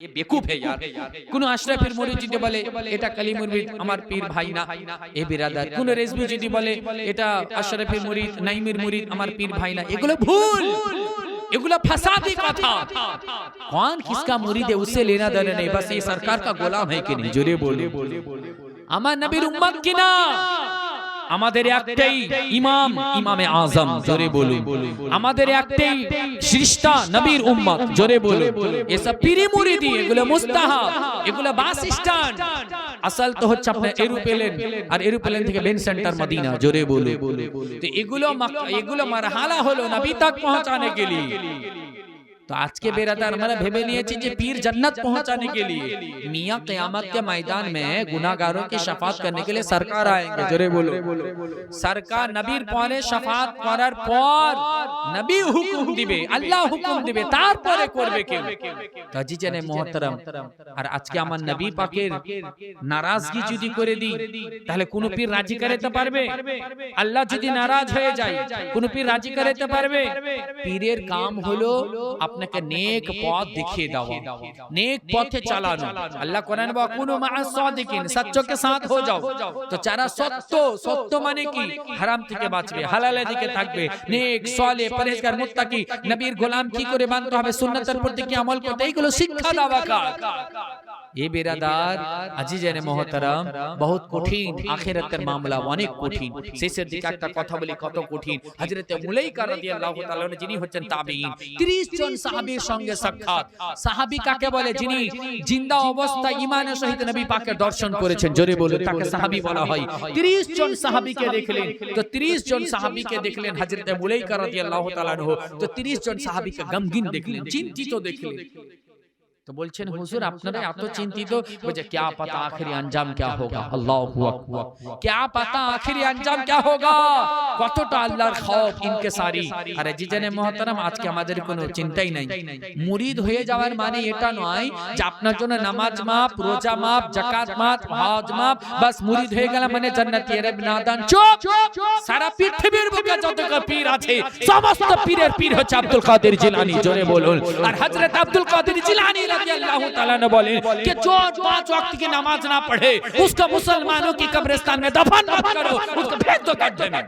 এ বেকুব হে यार কোন আশরাফের মুরিদ যদি বলে এটা কালী মুরিদ আমার পীর ভাই না এ বিরাদার কোন রেজবি যদি বলে এটা আশরাফের মুরিদ নাইমের মুরিদ আমার পীর ভাই না এগুলো ভুল এগুলো फसादी কথা कौन किसका मुरीद है उससे लेना देना नहीं बस ये सरकार का गुलाम है कि नहीं जोरे बोलो আমার নবীর উম্মত কিনা আমাদের একটাই ইমাম ইমামে আজম জোরে বলুন। আমাদের একটাই সৃষ্টা নবীর উম্মত জোরে বলুন। এসব পিরি মুড়ি দিয়ে এগুলো মুস্তাহাব এগুলো বাসিস্টান আসল তো হচ্ছে আপনার এরোপ্লেন আর এরোপ্লেন থেকে বেন সেন্টার মদিনা জোরে বলে তো এগুলো এগুলো মারহালা হলো নবী তাক পৌঁছানে কে तो आज के बेरादार हमारा भेबे नियति जे पीर जन्नत पहुंचाने के लिए मियां कयामत के मैदान में गुनाहगारों की शफात करने के लिए सरकार आएंगे जोरे बोलो सरकार নবীর পরে শফাত করার পর নবী হুকুম দিবে আল্লাহ হুকুম দিবে তারপরে করবে কেউ কাজী জানে মোহতারাম আর আজকে আমার নবী পাকের নারাজগি যদি করে দিই তাহলে কোন পীর রাজি করাতে পারবে আল্লাহ যদি নারাজ হয়ে যায় কোন পীর রাজি করাতে পারবে পীরের কাম হলো আপনাকে নেক পথ দেখিয়ে দাও। নেক পথে চালানো। আল্লাহ কোরআন বা কোনো সাদিকিন সত্যকে সাথ হয়ে যাও। তো যারা সত্য সত্য মানে কি? হারাম থেকে বাঁচবে। হালালের দিকে থাকবে। নেক সলে পরহেজগার মুত্তাকি। নবীর গোলাম কি করে মানতে হবে? সুন্নতের প্রতি কি আমল করতে? এইগুলো শিক্ষা দেওয়া কাজ 30 জন সাহাবীর সঙ্গে দর্শন করেছেন। জোরে বলুন, তাকে সাহাবী বলা হয়। 30 জন সাহাবীকে দেখলেন। তো 30 জন সাহাবীকে দেখলেন হযরতে মুলাইকা তো 30 জন সাহাবীকে গমগিন দেখলেন, চিন্তিত দেখলেন। তো বলছেন হুজুর আপনারা এত চিন্তিত বলছে ক্যা পাতা আখেরি আঞ্জাম ক্যা হোগা? আল্লাহ ক্যা পাতা আখেরি আঞ্জাম ক্যা হোগা? কতটা আল্লাহর খৌফ ইনকেসারি। আরে জিজানে মহতারাম আজকে আমাদের কোনো চিন্তাই নাই। মুরিদ হয়ে যাওয়ার মানে, মানে এটা নয় যে আপনার জন্য নামাজ মাপ রোজা মাপ জাকাত মাপ হজ মাপ বাস মুরিদ হয়ে মানে গেলাম মানে জান্নাতি আরে বিনাদান চুপ! সারা পৃথিবীর বুকে যত পীর আছে সমস্ত পীরের পীর হচ্ছে আব্দুল কাদের জিলানী জোরে বলুন আর হযরত আব্দুল কাদের জিলানী রাদিয়াল্লাহু তাআলা ने बोले कि जो पांच वक्त की नमाज ना पढ़े उसका मुसलमानों की कब्रिस्तान में दफन मत करो उसको भेज दो गड्ढे में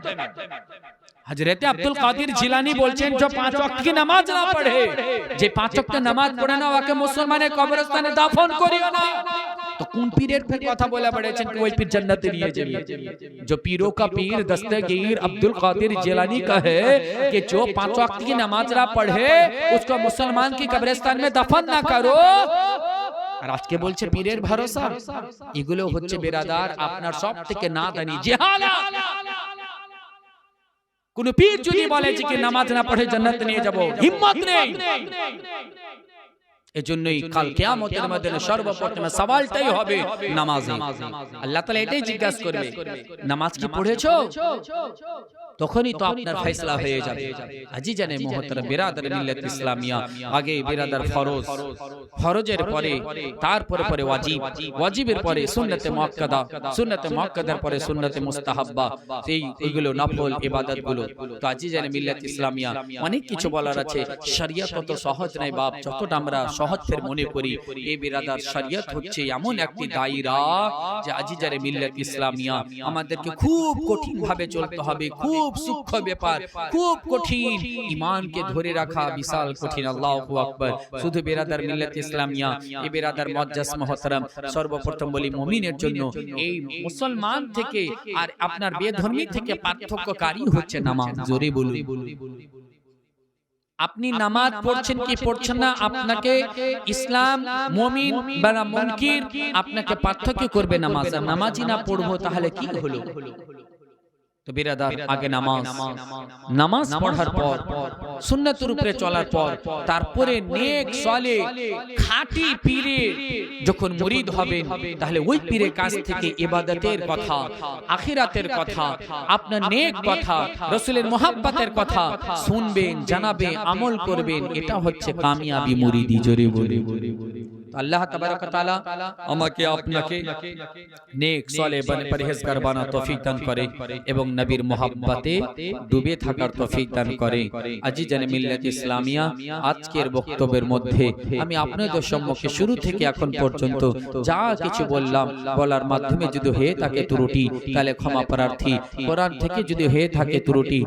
হজরতে আব্দুল কাদির জিলানি বলছেন যে পাঁচ ওয়াক্ত কি নামাজ না পড়ে যে পাঁচ ওয়াক্ত নামাজ পড়ে না ওকে মুসলমানের কবরস্থানে দাফন করিও না तो कौन पीरेर फिर কথা বলে পড়েছেন कि वही पीर जन्नत নিয়ে যাবে जो पीरों का पीर दस्तगीर अब्दुल कादिर जिलानी का है कि जो पांच वक्त की नमाज ना पढ़े उसको मुसलमान की कब्रिस्तान में दफन ना करो আর আজকে বলছে পীরের ভরসা এগুলো হচ্ছে বেরাদার আপনার সব থেকে না দানি জেহালাত কোন পীর যদি বলে যে কি নামাজ না পড়ে জান্নাত নিয়ে যাব হিম্মত নেই এজন্যই কাল কিয়ামতের ময়দানে সর্বপ্রথমে সওয়ালটাই হবে নামাজ। আল্লাহ তাআলা এটাই জিজ্ঞাসা করবে নামাজ কি পড়েছো? তখনই তো আপনার ফয়সালা হয়ে যাবে। আজি জানে মোহতারাম বিরাদার মিল্লাত ইসলামিয়া আগে বিরাদার ফরজ। ফরজের পরে তারপরে পরে ওয়াজিব। ওয়াজিবের পরে সুন্নতে মুআক্কাদা সুন্নতে মুআক্কাদার পরে সুন্নতে মুস্তাহাব্বা। এই এইগুলো নফল ইবাদতগুলো তো আজি জানে মিল্লাত ইসলামিয়া। অনেক কিছু বলার আছে। শরিয়ত তত সহজ নয় বাপ। যতটা আমরা সহজ ফের মনে করি এই বিরাদার শরিয়ত হচ্ছে এমন একটি দায়রা যে আজি জানে মিল্লাত ইসলামিয়া আমাদেরকে খুব কঠিন ভাবে চলতে হবে খুব সূক্ষ্ম ব্যাপার খুব কঠিন ইমানকে ধরে রাখা বিশাল কঠিন আল্লাহু আকবার। শুধু বেরাদার মিল্লাত ইসলামিয়া এই বেরাদার মুআজ্জাজ মুহতারাম সর্বপ্রথম বলি মুমিনের জন্য। এই মুসলমান থেকে আর আপনার বেধর্মী থেকে পার্থক্যকারী হচ্ছে নামাজ। জোরে বলুন। আপনি নামাজ পড়ছেন কি পড়ছেন না? আপনাকে ইসলাম মুমিন বা মুনকির আপনাকে পার্থক্য করবে নামাজ। আর নামাজই না পড়ব তাহলে কি হলো? তো বিরাদার আগে নামাজ। নামাজ। পড়ার পর সুন্নতের উপরে চলার পর তারপরে নেক সলে খাঁটি পীরে যখন মুরিদ হবেন তাহলে ওই পীরের কাছ থেকে ইবাদতের কথা আখিরাতের কথা আপনার নেক কথা রসুলের মোহাব্বতের কথা শুনবেন জানাবেন আমল করবেন এটা হচ্ছে কামিয়াবি মুরিদি জোরে বলে আল্লাহ তাবারক তাআলা আমাকে আপনাকে নেক সলে বনে পরহেজগার বানা তৌফিক দান করে এবং নবীর মোহাব্বতে ডুবে থাকার তৌফিক দান করে। আজি জানে মিল্লাত ইসলামিয়া, আজকের বক্তব্যের মধ্যে আমি আপনাদের সম্মুখে শুরু থেকে এখন পর্যন্ত যা কিছু বললাম বলার মাধ্যমে যদি হয়ে থাকে ত্রুটি, তাহলে ক্ষমা প্রার্থী, কোরআন থেকে যদি হয়ে থাকে ত্রুটি